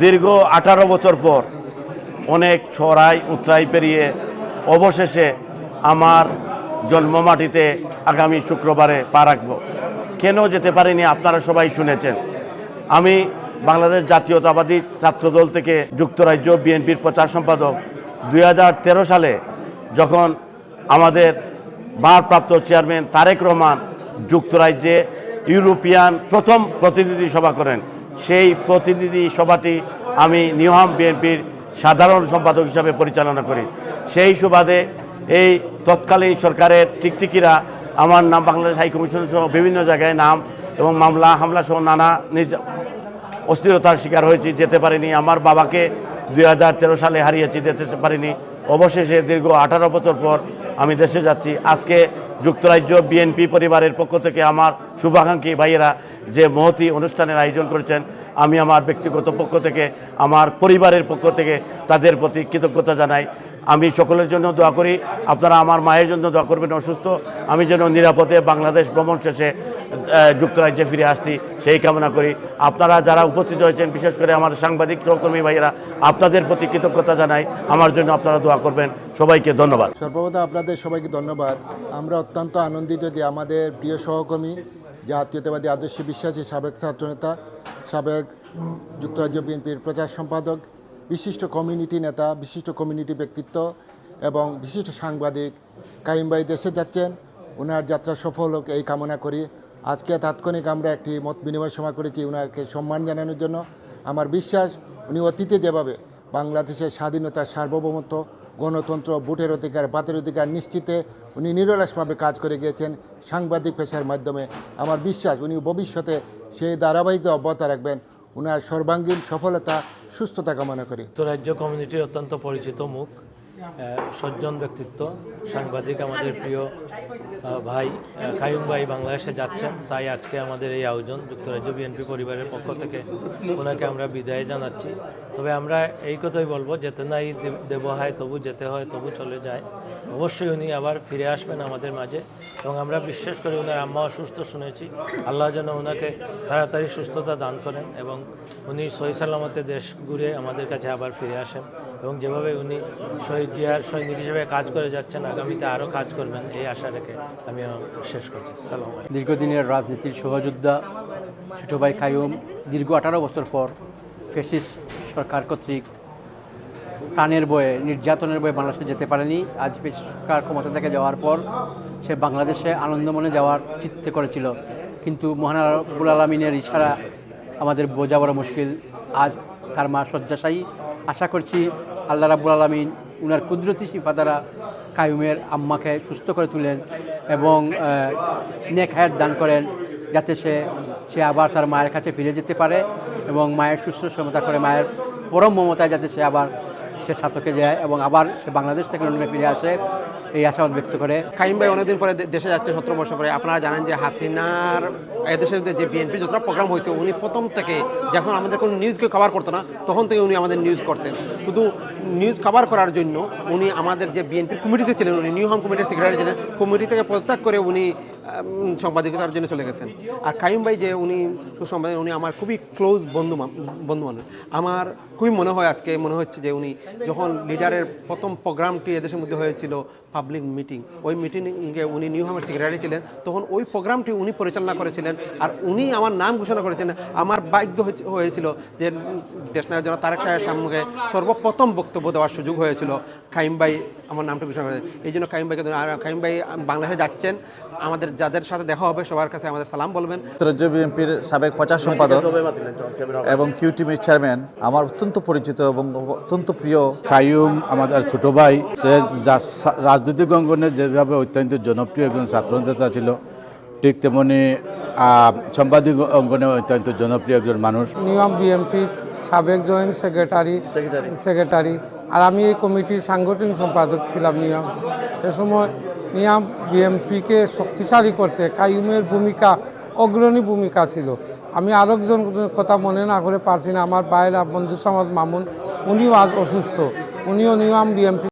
দীর্ঘ আঠারো বছর পর অনেক ছড়াই উতরাই পেরিয়ে অবশেষে আমার জন্মমাটিতে আগামী শুক্রবারে পা রাখব। কেন যেতে পারিনি আপনারা সবাই শুনেছেন। আমি বাংলাদেশ জাতীয়তাবাদী ছাত্রদল থেকে যুক্তরাজ্য বিএনপির প্রচার সম্পাদক দু হাজার তেরো সালে যখন আমাদের ভারপ্রাপ্ত চেয়ারম্যান তারেক রহমান যুক্তরাজ্যে ইউরোপিয়ান প্রথম প্রতিনিধি সভা করেন সেই প্রতিনিধি সভাটি আমি নিউহাম বিএনপির সাধারণ সম্পাদক হিসাবে পরিচালনা করি। সেই সুবাদে এই তৎকালীন সরকারের টিকটিকিরা আমার নাম বাংলাদেশ হাইকমিশন সহ বিভিন্ন জায়গায় নাম এবং মামলা, হামলা সহ নানা অস্থিরতার শিকার হয়েছি, যেতে পারিনি। আমার বাবাকে দুই হাজার তেরো সালে হারিয়েছি, যেতে পারিনি। অবশেষে দীর্ঘ আঠারো বছর পর আমি দেশে যাচ্ছি। আজকে যুক্তরাজ্য বিএনপি পরিবারের পক্ষ থেকে আমার শুভাকাঙ্ক্ষী ভাইয়েরা যে মহতি অনুষ্ঠানের আয়োজন করেছেন, আমি আমার ব্যক্তিগত পক্ষ থেকে, আমার পরিবারের পক্ষ থেকে তাদের প্রতি কৃতজ্ঞতা জানাই। আমি সকলের জন্য দোয়া করি। আপনারা আমার মায়ের জন্য দোয়া করবেন, অসুস্থ। আমি যেন নিরাপদে বাংলাদেশ ভ্রমণ শেষে যুক্তরাজ্যে ফিরে আসছি, সেই কামনা করি। আপনারা যারা উপস্থিত হয়েছেন, বিশেষ করে আমার সাংবাদিক সহকর্মী ভাইয়েরা, আপনাদের প্রতি কৃতজ্ঞতা জানাই। আমার জন্য আপনারা দোয়া করবেন। সবাইকে ধন্যবাদ। সর্বপ্রথম আপনাদের সবাইকে ধন্যবাদ। আমরা অত্যন্ত আনন্দিত যে আমাদের প্রিয় সহকর্মী জাতীয়তাবাদী আদর্শ বিশ্বাসী সাবেক ছাত্রনেতা, সাবেক যুক্তরাজ্য বিএনপির প্রচার সম্পাদক বিশিষ্ট কমিউনিটি নেতা, বিশিষ্ট কমিউনিটি ব্যক্তিত্ব এবং বিশিষ্ট সাংবাদিক কাইম ভাই দেশে যাচ্ছেন। ওনার যাত্রা সফল হোক এই কামনা করি। আজকে তাৎক্ষণিক আমরা একটি মত বিনিময় সভা করেছি ওনাকে সম্মান জানানোর জন্য। আমার বিশ্বাস, উনি অতীতে যেভাবে বাংলাদেশের স্বাধীনতা সার্বভৌমত্ব, গণতন্ত্র, ভোটের অধিকার, বাতের অধিকার নিশ্চিতে উনি নিরলসভাবে কাজ করে গিয়েছেন সাংবাদিক পেশার মাধ্যমে। আমার বিশ্বাস, উনি ভবিষ্যতে সেই ধারাবাহিকতা অব্যাহত রাখবেন। ওনার সর্বাঙ্গীন সফলতা সুস্থতা কামনা করি। তো রাজ্য কমিউনিটির অত্যন্ত পরিচিত মুখ সজ্জন ব্যক্তিত্ব, সাংবাদিক আমাদের প্রিয় ভাই কায়ুম ভাই বাংলাদেশে যাচ্ছেন। তাই আজকে আমাদের এই আয়োজন যুক্তরাজ্য বিএনপি পরিবারের পক্ষ থেকে ওনাকে আমরা বিদায় জানাচ্ছি। তবে আমরা এই কথাই বলব, যেতে নাই দেব হয়, তবু যেতে হয়, তবু চলে যায়। অবশ্যই উনি আবার ফিরে আসবেন আমাদের মাঝে এবং আমরা বিশ্বাস করি ওনার আম্মা অসুস্থ শুনেছি। আল্লাহ যেন ওনাকে তাড়াতাড়ি সুস্থতা দান করেন এবং উনি সহি সালামতে দেশ ঘুরে আমাদের কাছে আবার ফিরে আসেন এবং যেভাবে উনি শহীদ জিয়ার সৈনিক হিসেবে কাজ করে যাচ্ছেন, আগামীতে আরও কাজ করবেন, এই আশা রেখে আমি শেষ করছি। সালাম দীর্ঘদিনের রাজনীতির সহযোদ্ধা ছোট ভাই কায়ুম দীর্ঘ আঠারো বছর পর ফেসিস সরকার কর্তৃক প্রাণের বয়ে, নির্যাতনের বয়ে বাংলাদেশে যেতে পারেনি। আজ পেশকার ক্ষমতা থেকে যাওয়ার পর সে বাংলাদেশে আনন্দমনে যাওয়ার চিত্তে করেছিল। কিন্তু মহান আলমিনের ইশারা আমাদের বোঝা বড় মুশকিল। আজ তার মা শয্যাশায়ী। আশা করছি আল্লাহ রাবুল আলমিন উনার কুদরতি শিফা দ্বারা কায়ুমের আম্মাকে সুস্থ করে তুলেন এবং নেক হায়াত দান করেন যাতে সে সে আবার তার মায়ের কাছে ফিরে যেতে পারে এবং মায়ের সুস্থ সমতা করে মায়ের পরম মমতায় যাতে সে আবার সে সাতকে যায় এবং আবার সে বাংলাদেশ থেকে লন্ডনে ফিরে আসে, এই আশাবাদ ব্যক্ত করে। কাইম ভাই অনেকদিন পরে দেশে যাচ্ছে, সতেরো বছর পরে। আপনারা জানেন যে হাসিনার এদেশের যে বিএনপি যতটা প্রোগ্রাম হয়েছে, উনি প্রথম থেকে যখন আমাদের কোনো নিউজকে কভার করতো না, তখন থেকে উনি আমাদের নিউজ করতেন। শুধু নিউজ কভার করার জন্য উনি আমাদের যে বিএনপির কমিটিতে ছিলেন, উনি নিউ হোম কমিটির সেক্রেটারি ছিলেন কমিটি থেকে পদত্যাগ করে উনি সাংবাদিকতার জন্য চলে গেছেন। আর কাইম ভাই যে উনি সুসংবাদিক, উনি আমার খুবই ক্লোজ বন্ধু বন্ধু মানুষ। আমার খুবই মনে হয় আজকে, মনে হচ্ছে যে উনি যখন লিডারের প্রথম প্রোগ্রামটি এদেশের মধ্যে হয়েছিল পাবলিক মিটিং ওই মিটিংয়ে উনি নিউ হামের সেক্রেটারি ছিলেন, তখন ওই প্রোগ্রামটি উনি পরিচালনা করেছিলেন আর উনি আমার নাম ঘোষণা করেছিলেন আমার ভাগ্য হয়েছিল যে দেশনায়ক জনতা তারেক সাহেবের সামনে সর্বপ্রথম বক্তব্য দেওয়ার সুযোগ হয়েছিল। খাইম ভাই আমার নামটা ঘোষণা করেছে এই জন্য খাইম ভাইকে। আর খাইম ভাই বাংলাদেশে যাচ্ছেন, আমাদের যাদের সাথে দেখা হবে সবার কাছে আমাদের সালাম বলবেন। যুক্তরাজ্য বিএনপির সাবেক প্রচার সম্পাদক এবং কিউ টিমের চেয়ারম্যান আমার অত্যন্ত পরিচিত এবং অত্যন্ত প্রিয় কায়ুম আমাদের ছোট ভাই সে রাজনৈতিক অঙ্গনে যেভাবে অত্যন্ত জনপ্রিয় একজন ছাত্রনেতা ছিল ঠিক তেমনি আহ, সাংবাদিক অঙ্গনে অত্যন্ত জনপ্রিয় একজন মানুষ। নিয়ম বিএমপির সাবেক জয়েন্ট সেক্রেটারি। সেক্রেটারি। আর আমি এই কমিটির সাংগঠনিক সম্পাদক ছিলাম নিয়াম এ সময় নিয়াম বিএমপিকে শক্তিশালী করতে কাইমের ভূমিকা, অগ্রণী ভূমিকা ছিল। আমি আরেকজন কথা মনে না করে পারছি না, আমার বাইরা বন্ধু সামাদ মামুন, উনিও আজ অসুস্থ। উনিও নিয়াম বিএমপি